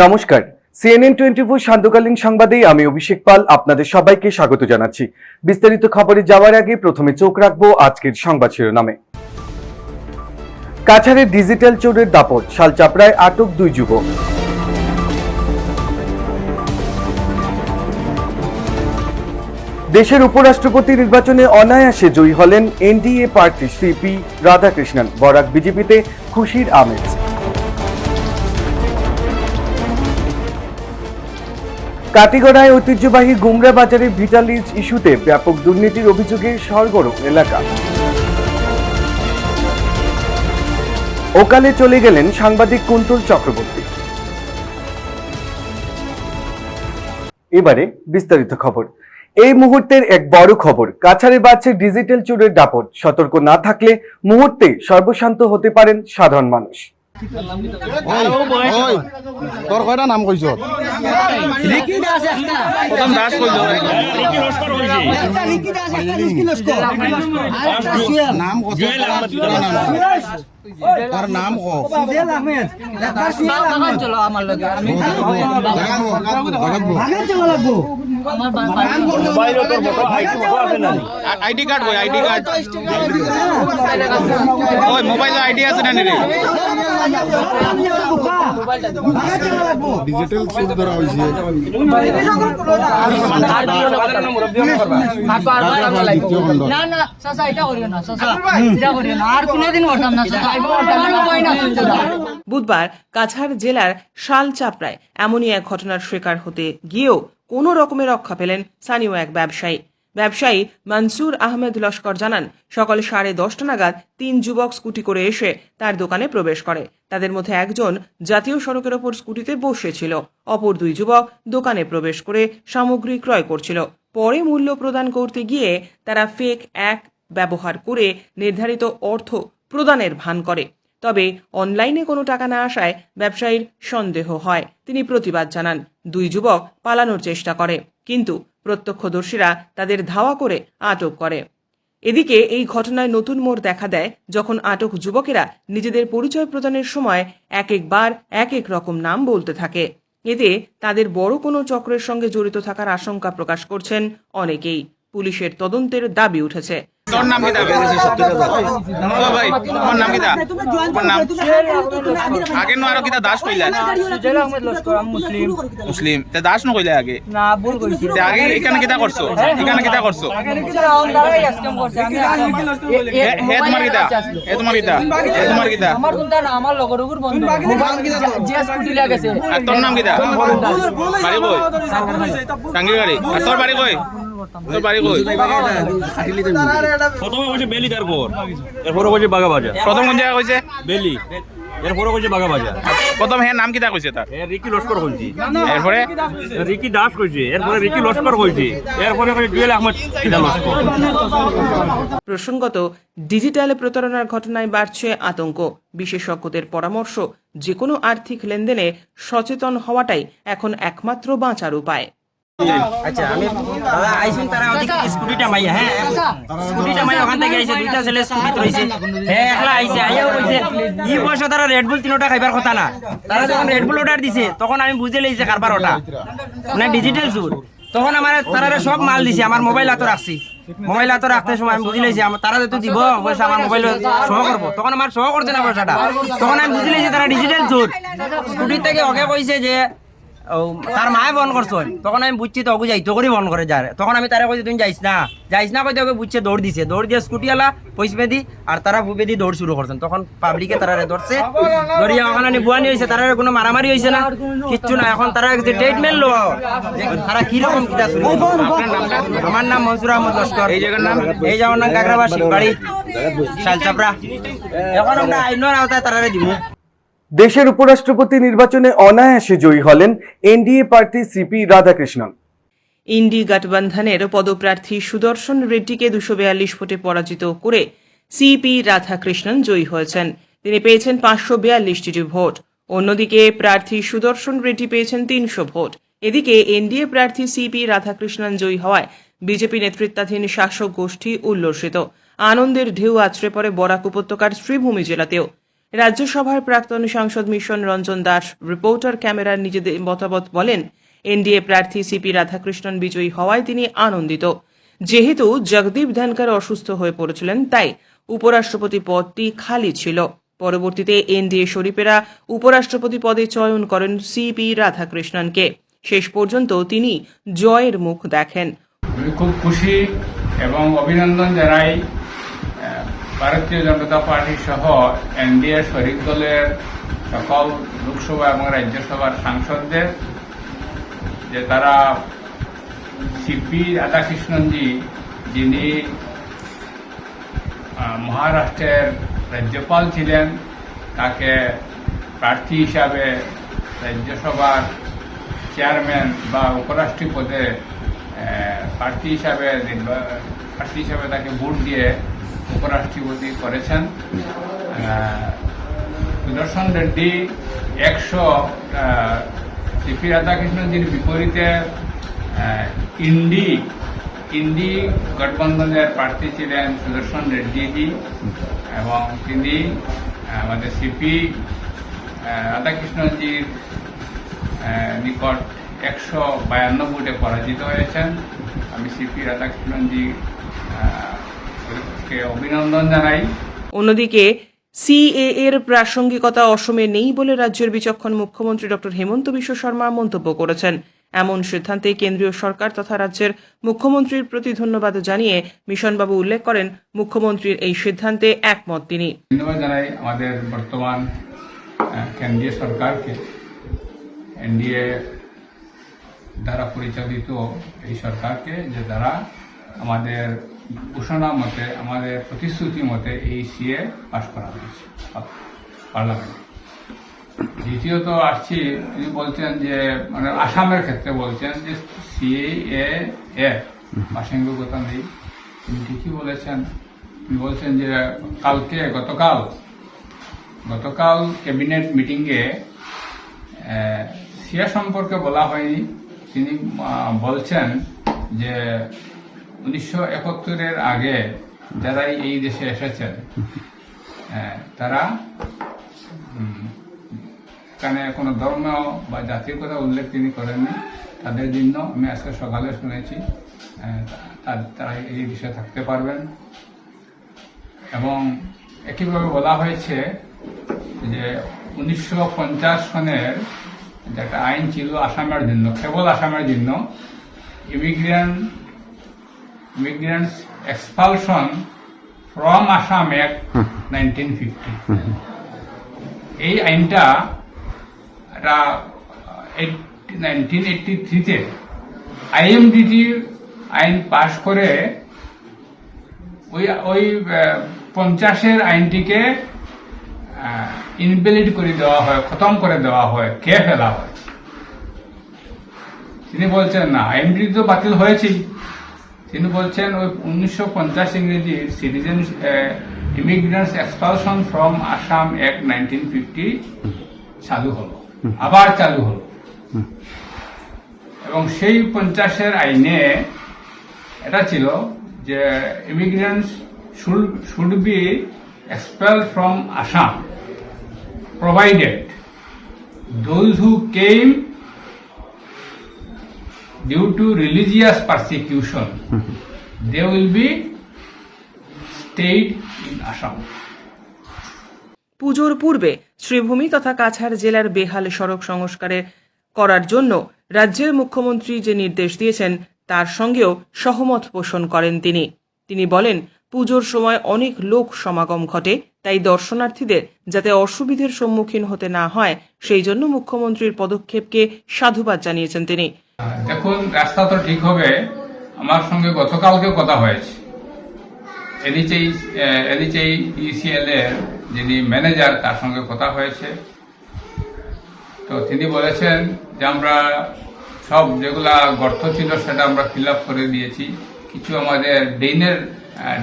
নমস্কার। CNN twenty four সান্ধ্যকালীন সংবাদে আমি অভিষেক পাল আপনাদের সবাইকে স্বাগত জানাচ্ছি। বিস্তারিত খবরে যাওয়ার আগে প্রথমে চোখ রাখব আজকের সংবাদ শিরোনামে। কাছাড়ের ডিজিটাল চোরের দাপট, শালচাপড়ায় আটক দুই যুবক। দেশের উপরাষ্ট্রপতি নির্বাচনে অনায়াসে জয়ী হলেন এনডিএ প্রার্থী সিপি রাধাকৃষ্ণন। বরাক বিজেপিতে খুশির আমেজ। কাটিগড়ায় ঐতিহ্যবাহী গুমরা বাজারে ভিটালিজ ইস্যুতে ব্যাপক দুর্নীতির অভিযোগে সরগরম এলাকা। ওকালে চলে গেলেন সাংবাদিক কুন্তল চক্রবর্তী। এবারে বিস্তারিত খবর। এই মুহূর্তের এক বড় খবর কাছারে বাড়ছে ডিজিটাল চোরের দাপট। সতর্ক না থাকলে মুহূর্তে সর্বশান্ত হতে পারেন সাধারণ মানুষ। তোর কয়টা নাম কইছ নাম কত? তোর নাম আইডি কার্ড কই আইডি কার্ড মোবাইল আইডি আছে না? ডিজিটাল ধরা চাচা বুধবার কাছাড় জেলার শালচাপড়ায় এমনই এক ঘটনার শিকার হতে গিয়েও কোনো রকমের রক্ষা পেলেন স্থানীয় এক ব্যবসায়ী। ব্যবসায়ী মনসুর আহমেদ লস্কর জানান, সকাল সাড়ে দশটা নাগাদ তিন যুবক স্কুটি করে এসে তার দোকানে প্রবেশ করে। তাদের মধ্যে একজন জাতীয় সড়কের ওপর স্কুটিতে বসেছিল। অপর দুই যুবক দোকানে প্রবেশ করে সামগ্রী ক্রয় করছিল। পরে মূল্য প্রদান করতে গিয়ে তারা ফেক এক ব্যবহার করে নির্ধারিত অর্থ প্রদানের ভান করে। তবে অনলাইনে কোনো টাকা না আসায় ব্যবসায়ীর সন্দেহ হয়, তিনি প্রতিবাদ জানান। দুই যুবক পালানোর চেষ্টা করে, কিন্তু প্রত্যক্ষদর্শীরা তাদের ধাওয়া করে আটক করে। এদিকে এই ঘটনায় নতুন মোড় দেখা দেয়, যখন আটক যুবকেরা নিজেদের পরিচয় প্রদানের সময় এক একবার এক এক রকম নাম বলতে থাকে। এতে তাদের বড় কোনো চক্রের সঙ্গে জড়িত থাকার আশঙ্কা প্রকাশ করছেন অনেকেই। পুলিশের তদন্তের দাবি উঠেছে। তোর নাম কি ভাই তোমার নাম কি তোমার নাম? আগে নো আরও কিতা দাস কইলা? মুসলিম। মুসলিম। তে দাস নো কইলা আগে? না ভুল কইছি তে আগে এখানে কিতা করছ? এখানে কিতা করছ? হে তোমার কিতা হে তোমার কিতা হে তোমার কিতা আমার কোনটা না আমার লগরগুর বন্ধু। যে স্কুটি লাগেছে আর তোর নাম কিতা বাড়ি কই? টাঙ্গি গাড়ি আর তোর বাড়ি। কই তোর বাড়ি কই? প্রথমে কইছে বেলি তারপর। এরপরে কইছে বাগা বাজার প্রথম কোন জায়গা কইছে? বেলি। এরপরে কইছে বাগা বাজার প্রথম হে নাম কিতা কইছে তার? রিকি লস্কর কইছি। এরপরে? রিকি দাস কইছে। এরপরে রিকি লস্কর কইছে। এরপরে কইছে জুয়েল আহমদ লস্কর। প্রসঙ্গত ডিজিটাল প্রতারণার ঘটনায় বাড়ছে আতঙ্ক। বিশেষজ্ঞদের পরামর্শ যে কোনো আর্থিক লেনদেনে সচেতন হওয়াটাই এখন একমাত্র বাঁচার উপায়। আচ্ছা আমি আইসুন তারা ওদিকে স্কুটিটা মাইয়া হ্যাঁ? স্কুটিটা মাইয়া ওখান থেকে আইছে দুইটা ছেলে স্কুটি রইছে হ্যাঁ একলা আইছে আইয়াও কইছে ই বয়স তারা রেড বুল খাইবার কথা না। তারা যখন অর্ডার দিছে তখন আমি বুঝে লইছে কারবার ওটা। মানে ডিজিটাল তখন আমার তারা সব মাল দিছে আমার মোবাইল হাতে রাখছি। মোবাইল হাতে রাখতে সময় আমি বুঝি লইছি আমার তারা যেহেতু দিব পয়সা আমার মোবাইল সহ করব। তখন আমার সহ করছে না পয়সাটা। তখন আমি বুঝি লইছি তারা ডিজিটাল সুদ স্কুটির থেকে ওকে কইছে যে তার মায়ে বন করছ তখন আমি বুঝছি তো ওকে যাইতো করে বন করে যার। তখন আমি তারা কইছি তুমি যাইস না। যাইস না কইতে ওকে বুঝছে দৌড় দিছে। দৌড় দিয়ে স্কুটি আলা পয়সা বেদি আর তারা ভুবে দি দৌড় শুরু করছেন তখন পাবলিকে তারা ধরছে। ধরিয়া ওখানে নি বুয়ানি হয়েছে তারা কোনো মারামারি হয়েছে না কিচ্ছু না। এখন তারা যে ট্রিটমেন্ট লো তারা কি রকম কিতা শুরু আমার নাম মনসুর আহমদ লস্কর। এই জায়গার নাম? এই যাওয়ার নাম কাকরাবাসী বাড়ি শালচাপড়া। এখন আমরা আইনের আওতায় তারা দিব দেশের উপরাষ্ট্রপতি নির্বাচনে অনায়াসে জয়ী হলেন এনডিএ প্রার্থী সিপি রাধাকৃষ্ণন। ইন্ডি গঠবন্ধনের পদপ্রার্থী সুদর্শন রেড্ডিকে দুশো বিয়াল্লিশ ভোটে পরাজিত করে সিপি রাধাকৃষ্ণন জয়ী হয়েছেন। তিনি পেয়েছেন পাঁচশো বিয়াল্লিশটি ভোট। অন্যদিকে প্রার্থী সুদর্শন রেড্ডি পেয়েছেন তিনশো ভোট। এদিকে এনডিএ প্রার্থী সিপি রাধাকৃষ্ণন জয়ী হওয়ায় বিজেপি নেতৃত্বাধীন শাসক গোষ্ঠী উল্লসিত। আনন্দের ঢেউ আছড়ে পড়ে বরাক উপত্যকার শ্রীভূমি জেলাতেও। রাজ্যসভার প্রাক্তন সাংসদ মিশন রঞ্জন দাস, রিপোর্টার ক্যামেরার নিজেদের মতামত বলেন, এনডিএ প্রার্থী সিপি রাধাকৃষ্ণন বিজয়ী হওয়ায় তিনি আনন্দিত। যেহেতু জগদীপ ধনকর অসুস্থ হয়ে পড়েছিলেন, তাই উপরাষ্ট্রপতি পদটি খালি ছিল। পরবর্তীতে এনডিএ শরীফেরা উপরাষ্ট্রপতি পদে চয়ন করেন সিপি রাধাকৃষ্ণনকে। শেষ পর্যন্ত তিনি জয়ের মুখ দেখেন। খুব খুশি এবং অভিনন্দন জানাই ভারতীয় জনতা পার্টি সহ এনডিএ শরিক দলের সকল লোকসভা এবং রাজ্যসভার সাংসদদের, যে তারা সিপি রাধাকৃষ্ণনজি, যিনি মহারাষ্ট্রের রাজ্যপাল ছিলেন, তাকে প্রার্থী হিসাবে রাজ্যসভার চেয়ারম্যান বা উপরাষ্ট্রপতি প্রার্থী হিসাবে প্রার্থী হিসাবে তাকে ভোট দিয়ে উপরাষ্ট্রপতি করেছেন সুদর্শন রেড্ডি একশো সিপি রাধাকৃষ্ণজির বিপরীতে ইন্ডি ইন্ডি গঠবন্ধনের প্রার্থী ছিলেন সুদর্শন রেড্ডিজি এবং তিনি আমাদের সিপি রাধাকৃষ্ণজির নিকট একশো বায়ান্ন ভোটে পরাজিত হয়েছেন। আমি সিপি রাধাকৃষ্ণনজি অভিনন্দন জানাই। অন্যদিকে সিএ এর প্রাসঙ্গিকতা অসমে নেই বলে রাজ্যের বিচক্ষণ মুখ্যমন্ত্রী ডক্টর হেমন্ত বিশ্ব শর্মা মন্তব্য করেছেন। এমন সিদ্ধান্তে কেন্দ্রীয় সরকার তথা রাজ্যের মুখ্যমন্ত্রীর প্রতি ধন্যবাদ জানিয়ে মিশনবাবু উল্লেখ করেন মুখ্যমন্ত্রীর এই সিদ্ধান্তে একমত তিনি। ধন্যবাদ জানাই আমাদের বর্তমান কেন্দ্রীয় সরকারকে। এনডিএ দ্বারা পরিচালিত এই সরকারকে যে দ্বারা আমাদের ঘোষণা মতে, আমাদের প্রতিশ্রুতি মতে এই সিএ পাশ করা হয়েছে পার্লামেন্টে। দ্বিতীয়ত আসছি, তিনি বলছেন যে মানে আসামের ক্ষেত্রে বলছেন যে সিএ এ প্রাসঙ্গিকতা নেই। তিনি ঠিকই বলেছেন। তিনি বলছেন যে, কালকে, গতকাল গতকাল ক্যাবিনেট মিটিংয়ে সিএ সম্পর্কে বলা হয়নি। তিনি বলছেন যে উনিশশো একাত্তরের আগে যারা এই দেশে এসেছেন আহ, তারা এখানে কোনো ধর্ম বা জাতির কথা উল্লেখ তিনি করেননি। তাদের জন্য আমি আজকে সকালে শুনেছি তা- তারা এই দেশে থাকতে পারবেন। এবং একইভাবে বলা হয়েছে যে উনিশশো পঞ্চাশ সনের একটা আইন ছিল আসামের জন্য কেবল আসামের জন্য immigrant expulsion from Assam act nineteen fifty এই আইনটা এটা নাইনটিন এইটটি থ্রিতে আইএমডিটি আইন পাশ করে ওই ওই পঞ্চাশের আইনটিকে ইনভ্যালিড করে দেওয়া হয় খতম করে দেওয়া হয় কে ফেলা হয়। তিনি বলছেন না আইনটি তো বাতিল হয়েছেই তিনি বলছেন, ওই উনিশশো পঞ্চাশ ইংরেজি citizen immigrants expulsion from Assam act nineteen fifty চালু হলো। আবার চালু হলো। এবং সেই পঞ্চাশের আইনে এটা ছিল যে immigrants should should be expel from Assam provided those who came due to religious persecution, they will be stayed in Assam. পুজোর পূর্বে শ্রীভূমি তথা কাছাড় জেলার বেহাল সড়ক সংস্কারের করার জন্য রাজ্যের মুখ্যমন্ত্রী যে নির্দেশ দিয়েছেন, তার সঙ্গেও সহমত পোষণ করেন তিনি তিনি বলেন, পুজোর সময় অনেক লোক সমাগম ঘটে, তাই দর্শনার্থীদের যাতে অসুবিধের সম্মুখীন হতে না হয়, সেই জন্য মুখ্যমন্ত্রীর পদক্ষেপকে সাধুবাদ জানিয়েছেন তিনি দেখুন রাস্তা তো ঠিক হবে। আমার সঙ্গে গতকালকে কথা হয়েছে। এলিচেই এলিচেই ইসিএল এর যিনি ম্যানেজার তার সঙ্গে কথা হয়েছে। তো তিনি বলেছেন যে আমরা সব যেগুলা গর্ত ছিল সেটা আমরা ফিল করে দিয়েছি। কিছু আমাদের ড্রেনের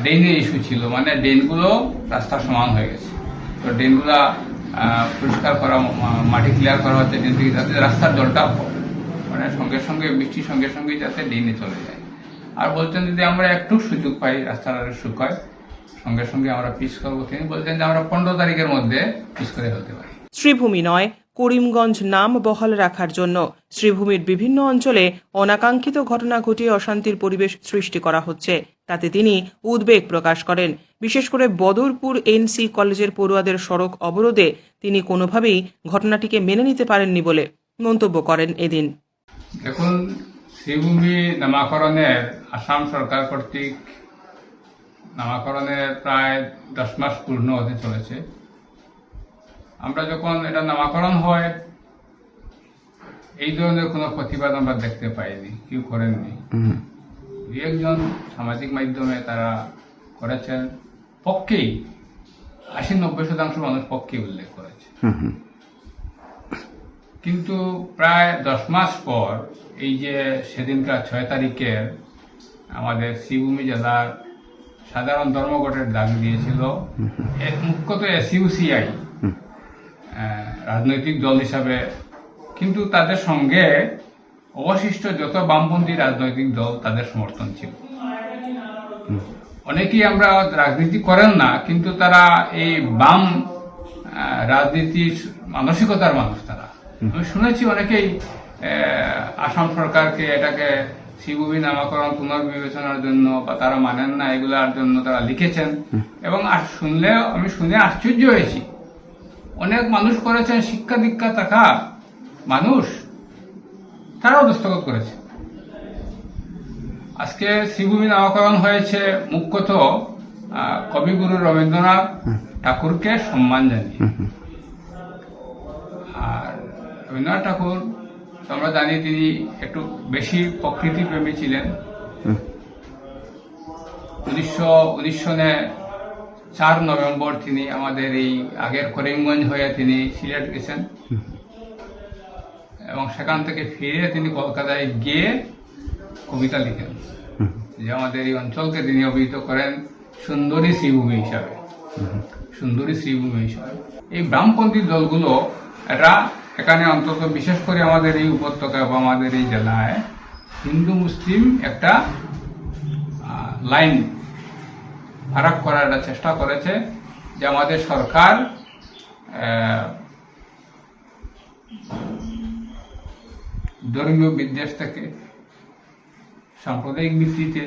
ড্রেনের ইস্যু ছিল মানে ড্রেনগুলো রাস্তা সমান হয়ে গেছে। তো ড্রেনগুলা আহ, পরিষ্কার করা মাটি ক্লিয়ার করা হচ্ছে ড্রেন থেকে যাতে রাস্তার জলটা মানে সঙ্গে সঙ্গে বৃষ্টির সঙ্গে সঙ্গে যাতে ড্রেনে চলে যায়। আর বলছেন যদি আমরা একটু সুযোগ পাই রাস্তাটা শুকায় সঙ্গে সঙ্গে আমরা পিস করব। তিনি বলছেন যে আমরা পনেরো তারিখের মধ্যে পিস করে ফেলতে পারি। শ্রীভূমি নয়, করিমগঞ্জ নাম বহাল রাখার জন্য শ্রীভূমির বিভিন্ন অঞ্চলে অনাকাঙ্ক্ষিত ঘটনা ঘটিয়ে অশান্তির পরিবেশ সৃষ্টি করা হচ্ছে। তাতে তিনি উদ্বেগ প্রকাশ করেন। বিশেষ করে বদরপুর এনসি কলেজের পড়ুয়াদের সড়ক অবরোধে তিনি কোনোভাবেই ঘটনাটিকে মেনে নিতে পারেননি বলে মন্তব্য করেন এদিন। দেখুন শ্রীভূমি নামাকরণের আসাম সরকার কর্তৃক নামাকরণের প্রায় দশ মাস পূর্ণ হতে চলেছে। আমরা যখন এটা নামাকরণ হয় এই ধরনের কোনো প্রতিবাদ আমরা দেখতে পাইনি কেউ করেননি। দু একজন সামাজিক মাধ্যমে তারা করেছেন পক্ষেই আশি নব্বই শতাংশ মানুষ পক্ষে উল্লেখ করেছে। কিন্তু প্রায় দশ মাস পর এই যে সেদিনকার ছয় তারিখের আমাদের শ্রীভূমি জেলার সাধারণ ধর্মঘটের ডাক দিয়েছিল মুখ্যত এসইউসিআই রাজনৈতিক দল হিসাবে। কিন্তু তাদের সঙ্গে অবশিষ্ট যত বামপন্থী রাজনৈতিক দল তাদের সমর্থন ছিল। অনেকেই আমরা রাজনীতি করেন না, কিন্তু তারা এই বাম রাজনীতির মানসিকতার মানুষ তারা। আমি শুনেছি অনেকেই আসাম সরকারকে এটাকে শিবভূমি নামাকরণ পুনর্বিবেচনার জন্য বা তারা মানেন না এগুলার জন্য তারা লিখেছেন। এবং আর শুনলেও আমি শুনে আশ্চর্য হয়েছি। অনেক মানুষ করেছেন, শিক্ষা দীক্ষা থাকা মানুষ, তারাও দস্তখত করেছে। আজকে শ্রীভূমি নামাকরণ হয়েছে মুখ্যত কবিগুরু রবীন্দ্রনাথ ঠাকুরকে সম্মান জানিয়ে। আর রবীন্দ্রনাথ ঠাকুর আমরা জানি তিনি একটু বেশি প্রকৃতি প্রেমী ছিলেন উনিশশো উনিশ সনে চার নভেম্বর তিনি আমাদের এই আগের করিমগঞ্জ হয়ে তিনি সিলেট গেছেন। এবং সেখান থেকে ফিরে তিনি কলকাতায় গিয়ে কবিতা লিখেন। যে আমাদের এই অঞ্চলকে তিনি অভিহিত করেন সুন্দরী শ্রীভূমি হিসাবে। সুন্দরী শ্রীভূমি হিসাবে। এই বামপন্থী দলগুলো এটা এখানে অন্তত বিশেষ করে আমাদের এই উপত্যকা বা আমাদের এই জেলায় হিন্দু, মুসলিম একটা লাইন ফারাক করার একটা চেষ্টা করেছে যে আমাদের সরকার ধর্মীয় বিদ্বেষ থেকে, সাম্প্রদায়িক ভিত্তিতে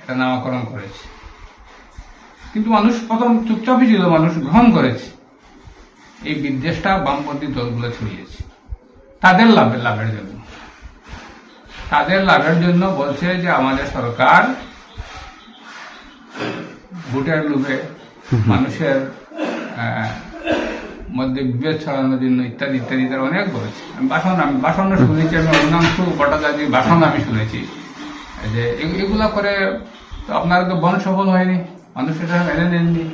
এটা নামকরণ করেছে। কিন্তু মানুষ প্রথম চুপচাপই ছিল, মানুষ গ্রহণ করেছে। এই বিদ্বেষটা বামপন্থী দলগুলো ছড়িয়েছে। তাদের লাভের লাভের জন্য। তাদের লাভের জন্য বলছে যে আমাদের সরকার ভোটের লোভে মানুষের মধ্যে বিভেদ ছড়ানোর জন্য ইত্যাদি ইত্যাদি তারা অনেক বলেছে। আমি আমি ভাষণ শুনেছি, আমি অন্যাংশু ভট্টাচার্যের ভাষণ আমি শুনেছি। যে এগুলা করে তো আপনার তো বন সফল হয়নি মানুষ এটা মেনে নেননি।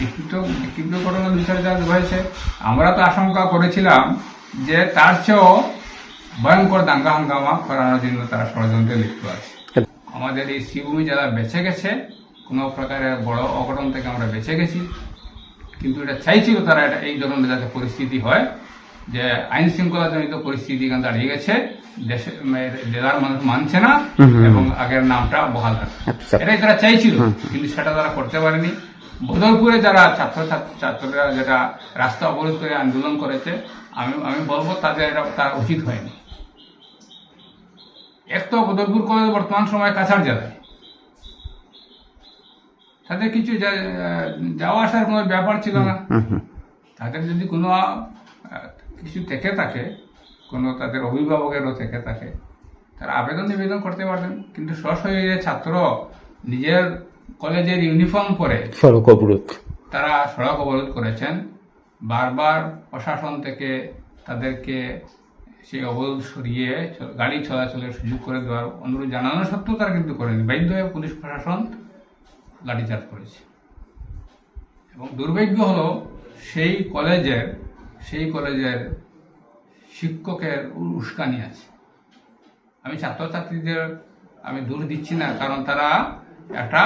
বিক্ষিপ্ত বিক্ষিপ্ত ঘটনা হয়েছে। আমরা তো আশঙ্কা করেছিলাম যে তার চেয়েও ভয়ঙ্কর দাঙ্গা হাঙ্গামা করানোর জন্য তারা ষড়যন্ত্রে লিপ্ত আছে। আমাদের এই শ্রীভূমি যারা বেঁচে গেছে কোনো প্রকারের বড় অঘটন থেকে আমরা বেঁচে গেছি। কিন্তু এটা চাইছিল তারা এটা এই ধরনের যাতে পরিস্থিতি হয় যে আইন শৃঙ্খলা জনিত পরিস্থিতি এখানে দাঁড়িয়ে গেছে দেশে জেলার মানুষ মানছে না এবং আগের নামটা বহাল রাখছে। এটাই তারা চাইছিল কিন্তু সেটা তারা করতে পারেনি। বদলপুরে যারা ছাত্র ছাত্র- ছাত্ররা যেটা রাস্তা অবরোধ করে আন্দোলন করেছে আমি আমি বলব তাদের এটা তার উচিত হয়নি। এক তো বদলপুর কলেজ বর্তমান সময় কাছাড় জেলায়। তাদের কিছু যাওয়া আসার কোনো ব্যাপার ছিল না। তাদের যদি কোনো কিছু থেকে থাকে কোনো তাদের অভিভাবকেরও থেকে থাকে তারা আবেদন নিবেদন করতে পারবেন। কিন্তু সশরীরে ছাত্র নিজের কলেজের ইউনিফর্ম পরে সড়ক অবরোধ তারা সড়ক অবরোধ করেছেন। বারবার প্রশাসন থেকে তাদেরকে সেই অবরোধ সরিয়ে গাড়ি চলাচলের সুযোগ করে দেওয়ার অনুরোধ জানানো সত্ত্বেও তারা কিন্তু করেনি। বাধ্য হয়ে পুলিশ প্রশাসন লাঠিচার্জ করেছে। এবং দুর্ভাগ্য হলো সেই কলেজের সেই কলেজের শিক্ষকের উস্কানি আছে। আমি ছাত্রছাত্রীদের আমি দূর দিচ্ছি না কারণ তারা একটা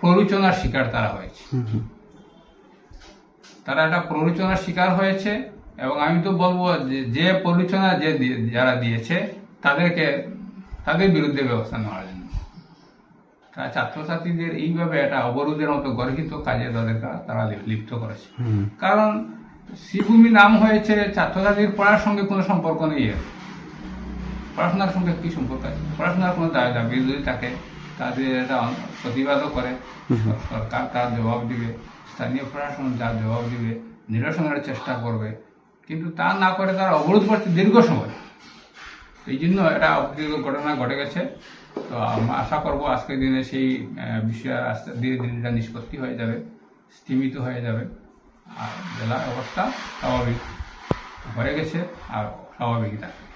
প্ররোচনার শিকার তারা হয়েছে। তারা একটা প্ররোচনার শিকার হয়েছে এবং আমি তো বলব যে প্ররোচনা যে যারা দিয়েছে তাদেরকে তাদের বিরুদ্ধে ব্যবস্থা নেওয়ার জন্য। তারা ছাত্রছাত্রীদের এইভাবে একটা অবরোধের মতো গর্হিত কাজে তাদের তারা লিপ্ত করেছে। কারণ শ্রীভূমি নাম হয়েছে ছাত্রছাত্রীর পড়ার সঙ্গে কোনো সম্পর্ক নেই পড়াশোনার সঙ্গে কি সম্পর্ক আছে? পড়াশোনার কোনো দায় দাবি যদি থাকে। তাদের এটা প্রতিবাদও করে। সরকার তার জবাব দিবে স্থানীয় প্রশাসন তার জবাব দিবে নিরসনের চেষ্টা করবে। কিন্তু তা না করে তারা অবরোধ করছে দীর্ঘ সময়। এই জন্য এটা অপ্রীতিকর ঘটনা ঘটে গেছে। তো আমরা আশা করব আজকের দিনে সেই বিষয়ে আস্তে ধীরে ধীরে এটা নিষ্পত্তি হয়ে যাবে স্থিমিত হয়ে যাবে। আর জেলার অবস্থা স্বাভাবিক। হয়ে গেছে আর স্বাভাবিকই থাকবে।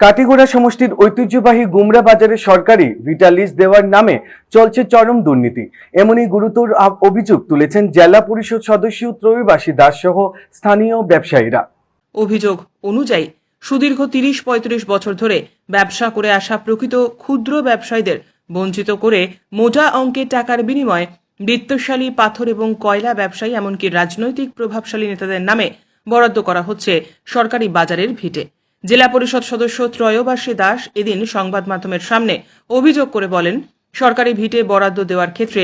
কাটিগোড়া সমষ্টির ঐতিহ্যবাহী গুমরা বাজারে সরকারি ভিটালিস দেওয়ার নামে চলছে চরম দুর্নীতি। এমনই গুরুতর অভিযোগ তুলেছেন জেলা পরিষদ সদস্য ত্রয়ীবাসী দাস সহ স্থানীয় ব্যবসায়ীরা। অভিযোগ অনুযায়ী সুদীর্ঘ তিরিশ পঁয়ত্রিশ বছর ধরে ব্যবসা করে আসা প্রকৃত ক্ষুদ্র ব্যবসায়ীদের বঞ্চিত করে মোটা অঙ্কের টাকার বিনিময়ে বৃত্তশালী পাথর এবং কয়লা ব্যবসায়ী এমনকি রাজনৈতিক প্রভাবশালী নেতাদের নামে বরাদ্দ করা হচ্ছে সরকারি বাজারের ভিটে। জেলা পরিষদ সদস্য ত্রয়োবাসী দাস এদিন সংবাদ মাধ্যমের সামনে অভিযোগ করে বলেন, সরকারি ভিটে বরাদ্দ দেওয়ার ক্ষেত্রে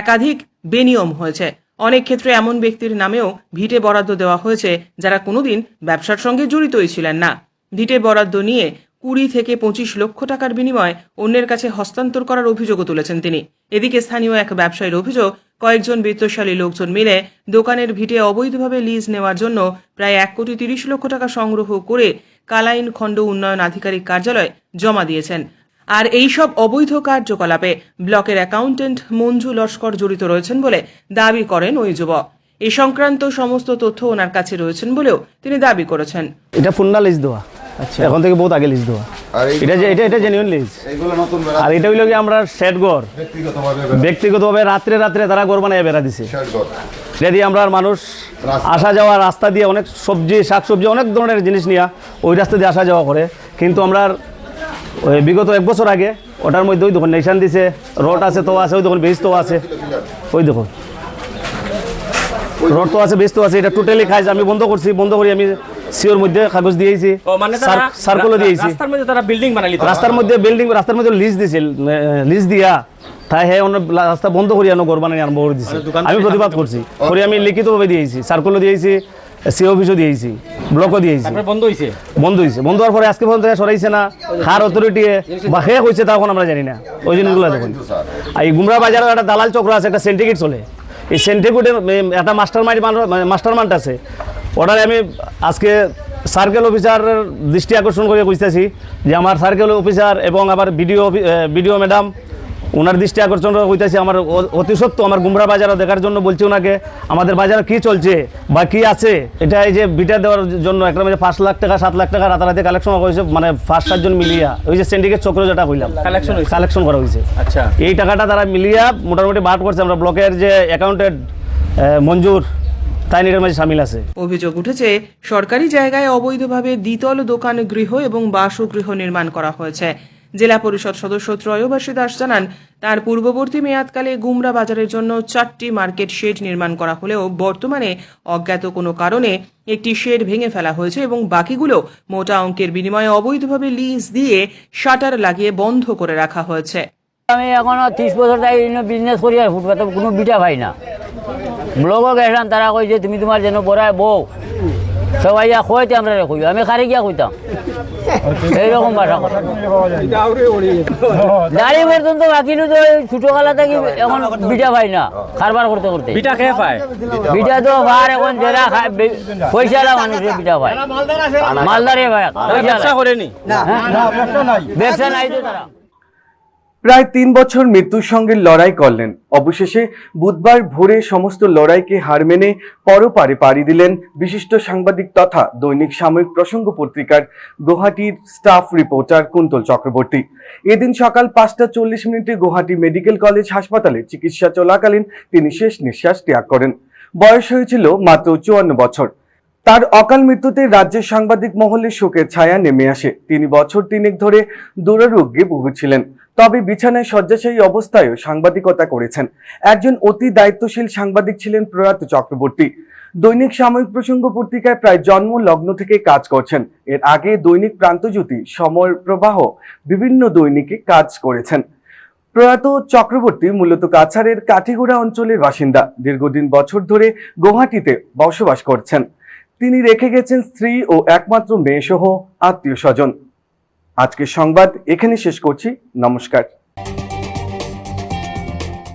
একাধিক বেনিয়ম হয়েছে। অনেক ক্ষেত্রে এমন ব্যক্তির নামেও ভিটে বরাদ্দ দেওয়া হয়েছে যারা কোনোদিন ব্যবসার সঙ্গে জড়িতই ছিলেন না। ভিটে বরাদ্দ নিয়ে কুড়ি থেকে পঁচিশ লক্ষ টাকার বিনিময়ে অন্যের কাছে হস্তান্তর করার অভিযোগও তুলেছেন তিনি। এদিকে স্থানীয় এক ব্যবসায়ীর অভিযোগ, কয়েকজন বিত্তশালী লোকজন মিলে দোকানের ভিটে অবৈধভাবে লিজ নেওয়ার জন্য প্রায় এক কোটি তিরিশ লক্ষ টাকা সংগ্রহ করে কালাইন খণ্ড উন্নয়ন আধিকারিক কার্যালয়ে জমা দিয়েছেন। আর এই সব অবৈধ কার্যকলাপে ব্লকের অ্যাকাউন্টেন্ট মঞ্জু লস্কর জড়িত রয়েছেন বলে দাবি করেন ওই যুবক। এ সংক্রান্ত সমস্ত তথ্য ওনার কাছে রয়েছেন বলেও তিনি দাবি করেছেন। এটা ফুন্না লিজ দেওয়া। আচ্ছা। এখন থেকে বহুত আগে লিজ দেওয়া। এটা যে এটা এটা জেনুইন লিজ। আর এটা হইল কি আমরা শেড ঘর। ব্যক্তিগতভাবে ব্যক্তিগতভাবে রাত্রে রাত্রে তারা ঘর বানায় বেড়া দিছে। দিয়ে আমরা মানুষ আসা যাওয়া রাস্তা দিয়ে অনেক সবজি শাকসবজি অনেক ধরনের জিনিস নিয়ে ওই রাস্তা দিয়ে আসা যাওয়া করে। কিন্তু আমরা বিগত এক বছর আগে ওটার মধ্যে ওই দেখুন নিশান দিছে রড আছে তো আছে ওই দেখুন বেজ তো আছে। ওই দেখুন। রড তো আছে বেজ তো আছে এটা টোটালি খাইজ আমি বন্ধ করছি বন্ধ করি আমি সিওর মধ্যে কাগজ দিয়েছি সার্কুলও দিয়েছি। রাস্তার মধ্যে বিল্ডিং রাস্তার মধ্যে বিল্ডিং রাস্তার মধ্যে লিজ দিছিল লিজ দিয়া। তাই হে অন্য রাস্তা বন্ধ করি আনো ঘর বানাই আরম্ভ করে দিছে। আমি প্রতিবাদ করছি। করে আমি লিখিতভাবে দিয়েছি সার্কুলও দিয়েছি সি অফিসও দিয়েছি ব্লকও দিয়েছি। বন্ধ হয়েছে বন্ধ হয়েছে বন্ধ হওয়ার পরে আজকে পর্যন্ত সরাইছে না হার অথরিটি বা হে কইছে তা এখন আমরা জানি না। ওই জিনিসগুলো দেখুন। আর এই গুমরা বাজারে একটা দালাল চক্র আছে একটা সেন্টিকেট চলে। এই সেন্টিকেটের একটা মাস্টার মাইন্ড মাস্টার মাইন্ড আছে। ওটারে আমি আজকে সার্কেল অফিসারের দৃষ্টি আকর্ষণ করে বুঝতেছি যে আমার সার্কেল অফিসার এবং আবার বিডিও বিডিও ম্যাডাম ওনার দৃষ্টি আকর্ষণ হইতেছে আমার অতি সত্য আমার গুমরা বাজারও দেখার জন্য বলছি ওনাকে আমাদের বাজারে কি চলছে বা কি আছে এটা এই যে বিটা দেওয়ার জন্য একটা মানে পাঁচ লাখ টাকা সাত লাখ টাকা রাতারাতি কালেকশন করা হয়েছে মানে পাঁচ সাতজন মিলিয়া ওই যে সিন্ডিকেট চক্র যেটা Collection কালেকশন করা হয়েছে। আচ্ছা। এই টাকাটা তারা মিলিয়া মোটামুটি বার করছে আমরা ব্লকের যে অ্যাকাউন্টেড মঞ্জুর মাঝে সামিল আছে। অভিযোগ উঠেছে সরকারি জায়গায় অবৈধভাবে দ্বিতল দোকান গৃহ এবং বাসগৃহ নির্মাণ করা হয়েছে। জেলা পরিষদ সদস্য ত্রয়োবাসী দাস জানান, তার পূর্ববর্তী মেয়াদকালে গুমরা বাজারের জন্য চারটি মার্কেট শেড নির্মাণ করা হলেও বর্তমানে অজ্ঞাত কোনো কারণে একটি শেড ভেঙে ফেলা হয়েছে এবং বাকিগুলো মোটা অঙ্কের বিনিময়ে অবৈধভাবে লিজ দিয়ে শাটার লাগিয়ে বন্ধ করে রাখা হয়েছে। আমি এখনও ত্রিশ বছর বিজনেস করি আর ফুটপাতে কোনো বিটা পাই না। ব্লগও গেছিলাম, তারা কই যে, তুমি তোমার যেন বড়ায় বউ সবাই ইয়া কইতে আমরা কই আমি খারে গিয়া কইতাম এইরকম ভাষা কথা দাঁড়িয়ে পর্যন্ত বাকিলু তো ছোটো কালা থেকে এখন বিটা পাই না কারবার করতে করতে। বিটা খেয়ে পায়? বিটা তো ভার এখন যারা পয়সালা মানুষের বিটা পায়। মালদারে ভাই ব্যবসা করেনি? ব্যবসা নাই তো তারা। প্রায় তিন বছর মৃত্যুর সঙ্গে লড়াই করলেন। অবশেষে বুধবার ভোরে সমস্ত লড়াইকে হার মেনে পরপারে পাড়ি দিলেন বিশিষ্ট সাংবাদিক তথা দৈনিক সাময়িক প্রসঙ্গ পত্রিকার গুয়াহাটির স্টাফ রিপোর্টার কুন্তল চক্রবর্তী। এদিন সকাল পাঁচটা চল্লিশ মিনিটে গুয়াহাটি মেডিকেল কলেজ হাসপাতালে চিকিৎসা চলাকালীন তিনি শেষ নিঃশ্বাস ত্যাগ করেন। বয়স হয়েছিল মাত্র চুয়ান্ন বছর। তার অকাল মৃত্যুতে রাজ্যের সাংবাদিক মহলে শোকের ছায়া নেমে আসে। তিনি বছর তিনেক ধরে দুরারোগ্যে ভুগছিলেন। তবে বিছানায় শয্যাশায়ী অবস্থায়ও সাংবাদিকতা করেছেন। একজন অতি দায়িত্বশীল সাংবাদিক ছিলেন প্রয়াত চক্রবর্তী। দৈনিক সাময়িক প্রসঙ্গ পত্রিকায় প্রায় জন্ম লগ্ন থেকে কাজ করছেন। এর আগে দৈনিক প্রান্তজ্যোতি সময় প্রবাহ, বিভিন্ন দৈনিকে কাজ করেছেন। প্রয়াত চক্রবর্তী মূলত কাছাড়ের কাঠিগোড়া অঞ্চলের বাসিন্দা। দীর্ঘদিন বছর ধরে গুয়াহাটিতে বসবাস করছেন। তিনি রেখে গেছেন স্ত্রী ও একমাত্র মেয়ে সহ আত্মীয় স্বজন আজকের সংবাদ এখানে শেষ করছি। নমস্কার।